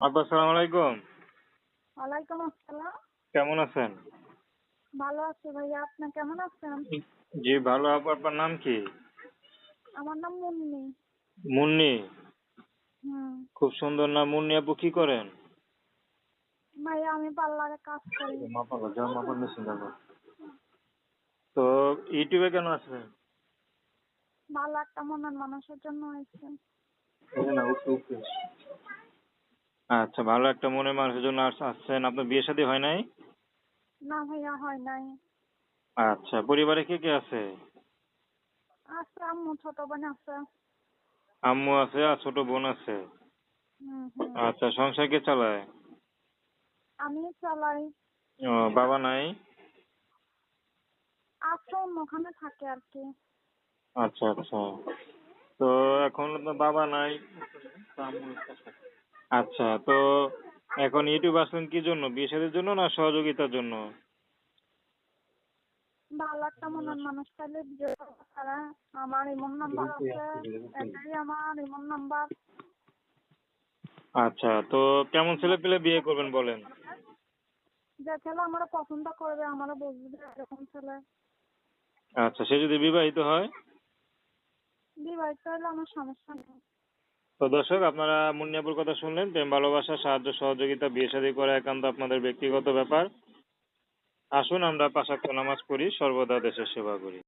আপা সালাম আলাইকুম। ওয়ালাইকুম আসসালাম। কেমন আছেন? ভালো আছি ভাইয়া আপনি কেমন আছেন? জি ভালো। আপা আপনার নাম কি? আমার নাম মুন্নি। মুন্নি? হুম। খুব সুন্দর নাম। মুন্নি আপু কি করেন? ভাইয়া আমি পার্লারে কাজ করি। তো ইউটিউবে কেন আসবেন ভালো একটা মনের মানুষের জন্য হয়েছে আচ্ছা ভালো একটা মনে মানুষের জন্য আস- আসছেন। আপনার বিয়ে শাদী হয় নাই? না ভাইয়া হয় নাই। আচ্ছা পরিবারে কে কে আছে? আছে আম্মু ছোট বোন আছে। আম্মু আছে আর ছোট বোন আছে। আচ্ছা সংসার কে চালায়? আমি চালাই। ও বাবা নাই? আছে অন্যখানে থাকে আর কি। আচ্ছা আচ্ছা। তো এখন তো বাবা নাই। আচ্ছা তো এখন ইউটিউব আসলেন কি জন্য? বিয়ে শাদীর জন্য না সহযোগিতার জন্য? ভালো একটা মনের মানুষ পাইলে বিয়ে তারা আমার নাম্বার আছে এটাই আমার নাম্বার আচ্ছা তো কেমন ছেলে পেলে বিয়ে করবেন বলেন? যে ছেলে আমার পছন্দ করবে আমারও বুঝবে এরকম ছেলে। আচ্ছা সে যদি বিবাহিত হয়? বিবাহিত হলে আমার সমস্যা নেই। তো দর্শক, আপনারা মুন্নিয়াপুর কথা শুনলেন, প্রেম, ভালোবাসা, সাহায্য, সহযোগিতা, বিয়ে শাদী করা একান্ত আপনাদের ব্যক্তিগত ব্যাপার। আসুন, আমরা পাশাক্ত নামাজ পড়ি, সর্বদা দেশের সেবা করি।